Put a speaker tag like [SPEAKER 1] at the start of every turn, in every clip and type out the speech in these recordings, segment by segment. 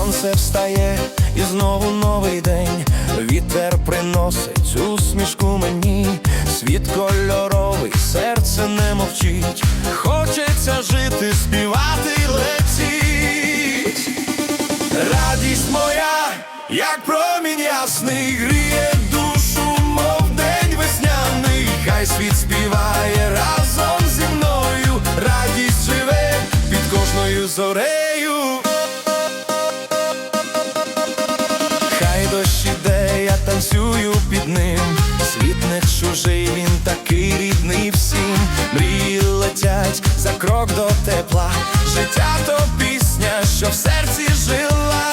[SPEAKER 1] сонце встає, і знову новий день. Вітер приносить усмішку мені, світ кольоровий, серце не мовчить. Хочеться жити, співати летіть. Радість моя, як промінь ясний, гріє душу, мов день весняний, хай світ співає крок до тепла. Життя то пісня, що в серці жила.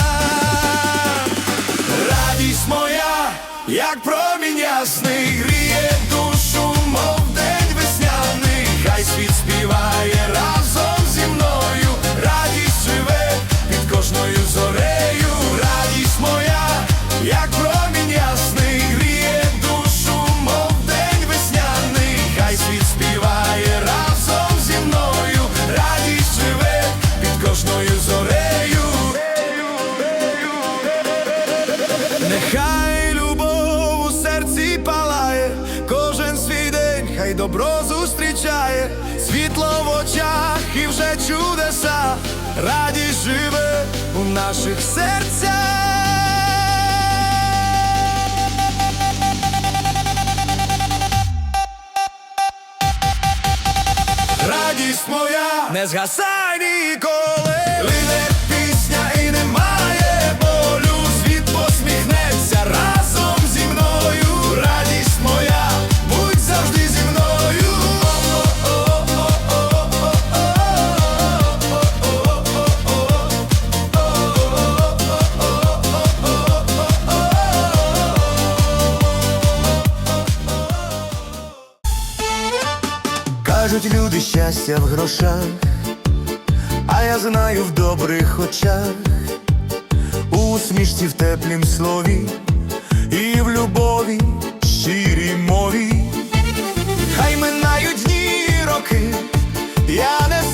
[SPEAKER 1] Радість моя, як промінь ясний, гріє душу, мов день весняний. Хай світ співає разом зі мною. Радість живе під кожною зорею. Радість моя, як промінь світло в очах і вже чудеса, радість живе у наших серцях. Радість моя не згасай ніколи.
[SPEAKER 2] Люди щастя в грошах, а я знаю в добрих очах, у усмішці в теплім слові і в любові щирій мові. Хай минають дні і роки, я не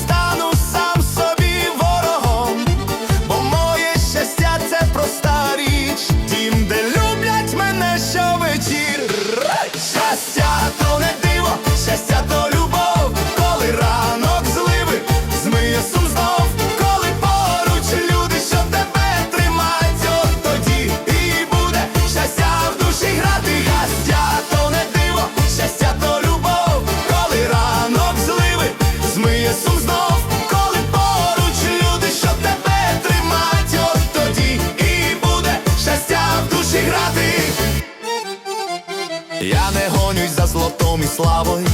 [SPEAKER 2] славою,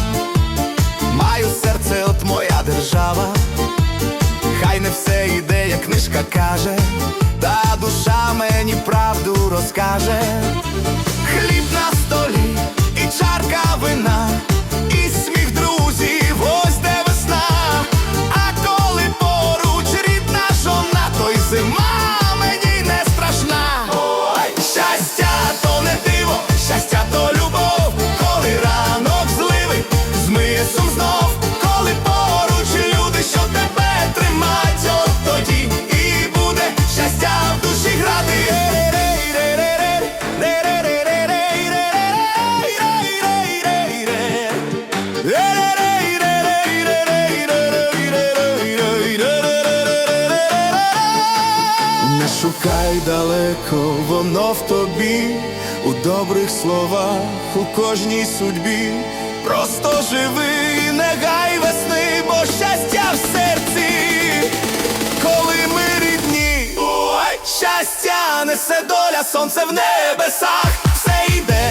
[SPEAKER 2] маю серце, от моя держава. Хай не все йде, як книжка каже, та душа мені правду розкаже. Хліб на столі і чарка вина, добрих словах, у кожній судьбі. Просто живи і не гай весни, бо щастя в серці, коли ми рідні, Ой! щастя несе доля, сонце в небесах, все йде,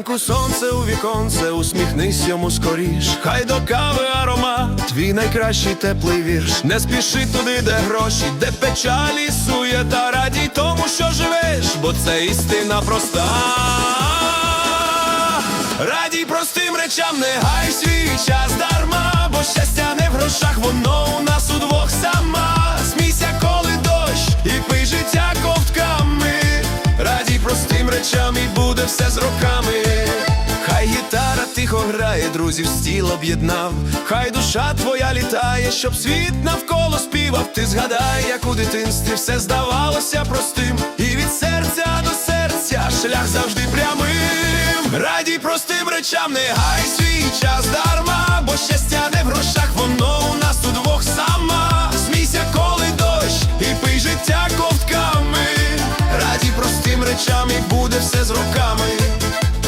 [SPEAKER 1] Зранку сонце у віконце, усміхнись йому скоріш. Хай до кави аромат, твій найкращий теплий вірш. Не спіши туди, де гроші, де печалі суєта, радій тому, що живеш, бо це істина проста. Радій простим речам, не гай свій час дарма, бо щастя не в грошах, воно у нас удвох сама. Речам, і буде все з роками. Хай гітара тихо грає, друзів стіл об'єднав. Хай душа твоя літає, щоб світ навколо співав. Ти згадай, як у дитинстві все здавалося простим. І від серця до серця шлях завжди прямим. Радій простим речам, не гай свій час дарма, бо щастя не в грошах, воно у нас удвох сама. І буде все з роками.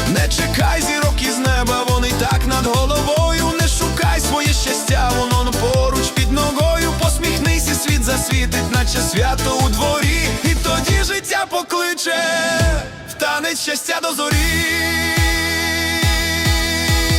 [SPEAKER 1] Не чекай зірок із неба, вони так над головою. Не шукай своє щастя, воно поруч під ногою. Посміхнися, світ засвітить, наче свято у дворі. І тоді життя покличе, в танець щастя до зорі.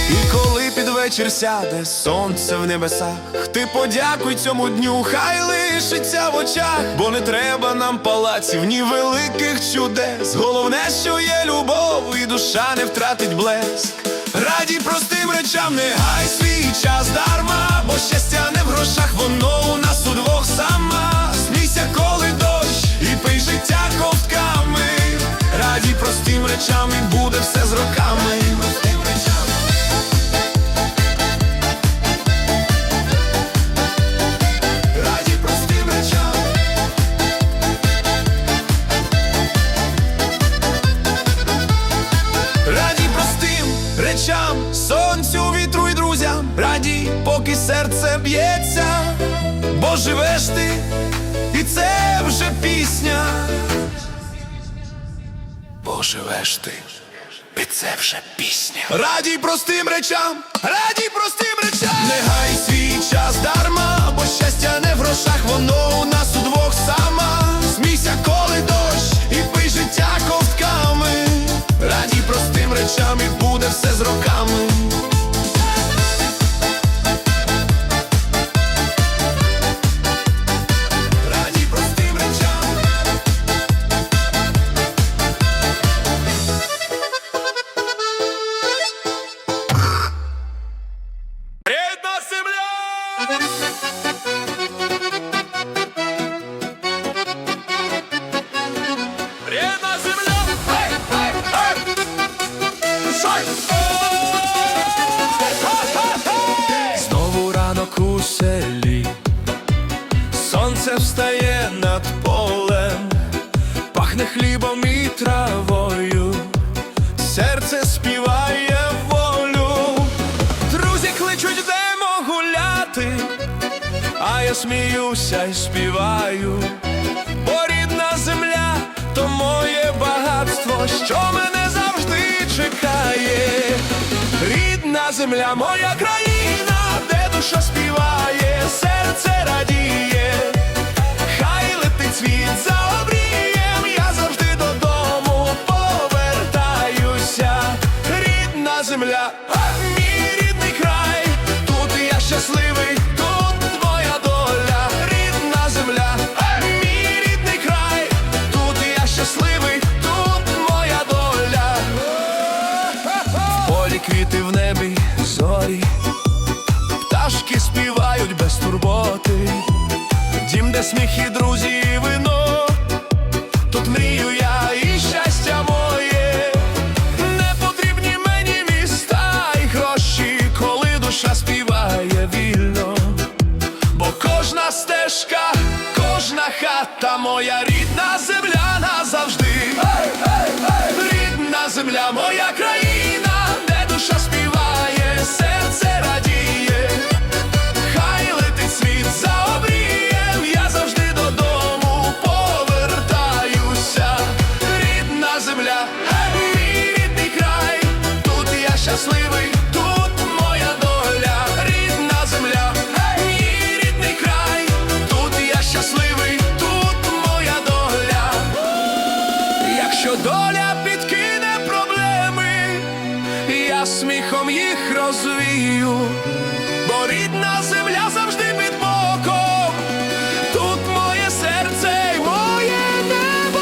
[SPEAKER 1] І коли під вечір сяде сонце в небесах, ти подякуй цьому дню, хай лишиться в очах, бо не треба нам палаців, ні великих чудес. Головне, що є любов, і душа не втратить блеск. Радій простим речам, не гай свій час дарма, бо щастя не в грошах, воно у нас удвох сама. Смійся, коли дощ, і пий життя ковтками. Радій простим речам, і буде все з роками. Живеш ти, і це вже пісня. Радій простим речам, радій простим речам. Не гай свій час дарма, бо щастя не в грошах, воно у нас удвох сама. Смійся, коли дощ, і пий життя ковтками. Радій простим речам, і буде все з роками. Знову ранок у селі, сонце встає над полем, пахне хлібом і травою, серце співає волю, друзі кличуть йдемо гуляти, а я сміюся і співаю, бо рідна земля то моє багатство, що мене земля, моя країна, де душа співає, серце радіє, хай летить світ за обрієм, я завжди додому повертаюся. Рідна земля, моя країна, надію, бо рідна земля завжди під боком, тут моє серце й моє небо,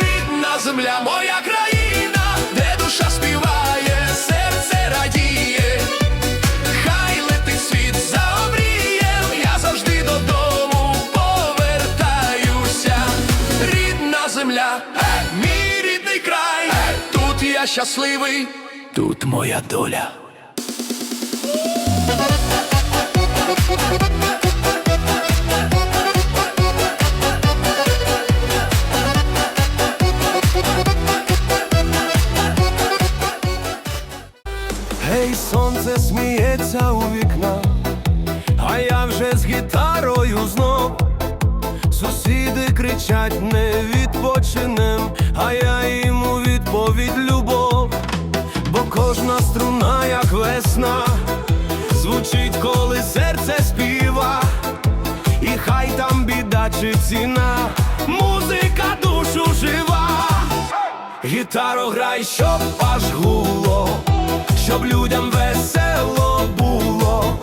[SPEAKER 1] рідна земля моя країна, де душа співає, серце радіє, хай летить світ за обрієм, я завжди додому повертаюся, рідна земля, е, мій рідний край, е, тут я щасливий тут моя доля.
[SPEAKER 2] Гей, сонце сміється у вікна, а я вже з гітарою знов. Сусіди кричать, не відпочинем, а я їм відповідь кожна струна, як весна, звучить, коли серце співа, і хай там біда чи ціна, музика душу жива. Гітаро грай, щоб аж гуло, щоб людям весело було.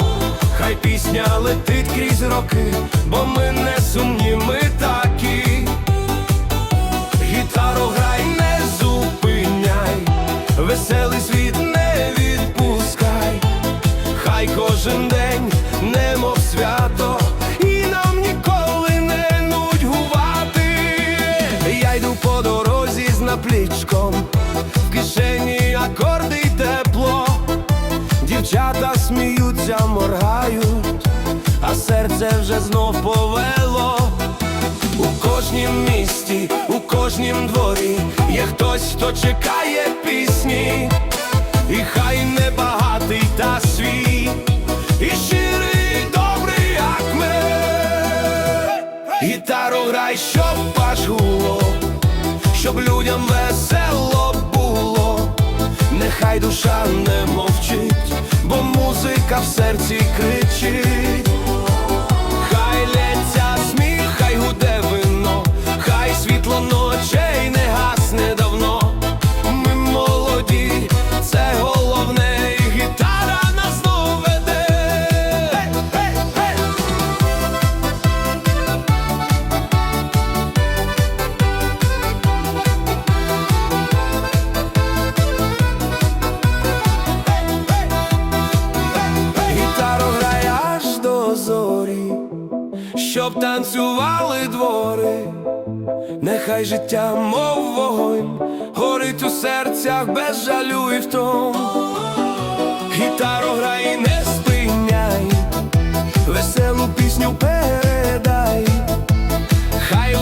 [SPEAKER 2] Хай пісня летить крізь роки, бо ми не сумні, ми з в кишені акорди й тепло. Дівчата сміються, моргають, а серце вже знов повело. У кожнім місті, у кожнім дворі є хтось, хто чекає пісні, і хай не багатий та душа не мовчить, бо музика в серці кричить. Танцювали двори, нехай життя, мов вогонь, горить у серцях без жалю і втом. Гітару грай, не спиняй, веселу пісню передай, хай